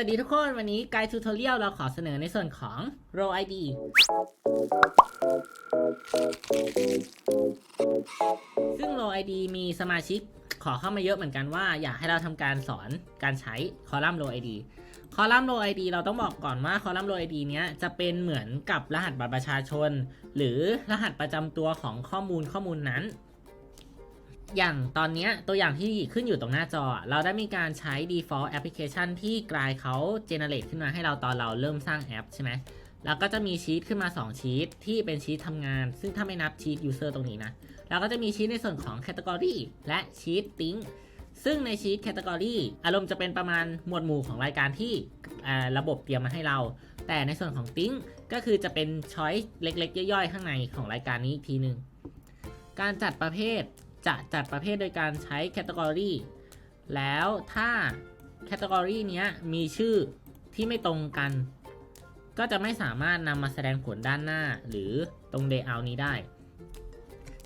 วัสดีทุกคน วันนี้ไกด์ทูทอเรียลเราขอเสนอในส่วนของ Row ID ซึ่ง Row ID มีสมาชิกขอเข้ามาเยอะเหมือนกันว่า อยากให้เราทำการสอนการใช้คอลัมน์ Row ID คอลัมน์ Row ID เราต้องบอกก่อนว่าคอลัมน์ Row ID เนี้ยจะเป็นเหมือนกับรหัสบัตรประชาชน หรือรหัสประจำตัวของข้อมูลข้อมูลนั้น อย่างตอนนี้ตัวอย่างที่ขึ้นอยู่ตรงหน้าจอ เราได้มีการใช้ default application ที่กลายเขา generate ขึ้นมาให้เราตอนเราเริ่มสร้างแอปใช่ไหมแล้วก็จะมีชีตขึ้นมา 2 ชีตที่เป็นชีตทำงาน ซึ่งถ้าไม่นับชีต user ตรงนี้นะ แล้วก็จะมีชีตในส่วนของ category และชีต think ซึ่งในชีต category อารมณ์จะเป็นประมาณหมวดหมู่ของรายการที่ระบบเตรียมมาให้เรา แต่ในส่วนของ think ก็คือจะเป็น choice เล็กๆ ย่อยๆ ข้างในของรายการนี้อีกทีหนึ่งการจัดประเภท จะจัดประเภทโดยการใช้ category แล้วถ้า category เนี้มีชื่อที่ไม่ตรงกัน ก็จะไม่สามารถนำมาแสดงผลด้านหน้าหรือตรง layout นี้ได้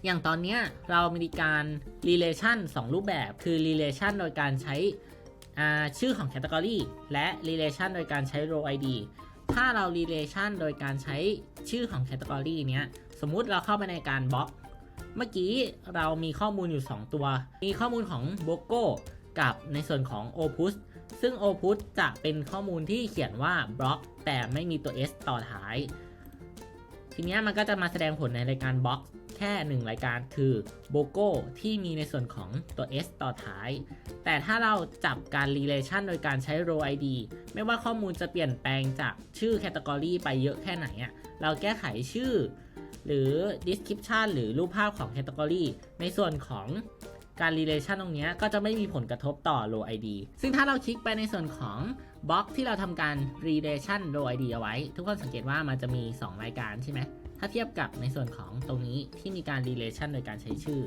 อย่างตอนนี้เรามีการ relation 2 รูปแบบ คือ relation โดยการใช้ชื่อของ category และ relation โดยการใช้ row id ถ้าเรา relation โดยการใช้ชื่อของ category เนี้ย สมมุติเราเข้าไปในการบล็อก เมื่อกี้เรามีข้อมูลอยู่ 2 ตัว มีข้อมูลของโบโก้กับในส่วนของ Opus ซึ่ง Opus จะเป็นข้อมูลที่เขียนว่าบล็อกแต่ไม่มีตัว S ต่อท้าย ทีนี้มันก็จะมาแสดงผลในรายการบล็อก ค่ 1 รายการคือ b o g o ที่มีในส่วนของตัว S ต่อท้าย แต่ถ้าเราจับการ relation โดยการใช้ row id ไม่ว่าข้อมูลจะเปลี่ยนแปลงจากชื่อ category ไปเยอะแค่ไหนอะเราแก้ไขชื่อ หรือ description หรือรูปภาพของ category ในส่วนของการ relation ตรงนี้ก็จะไม่มีผลกระทบต่อ row id ซึ่งถ้าเราคลิกไปในส่วนของบล็อกที่เราทำการ relation row id เอาไว้ ทุกคนสังเกตว่ามันจะมี 2 รายการใช่ไหม ถ้าเทียบกับในส่วนของตรงนี้ที่มีการ relation โดยการใช้ชื่อ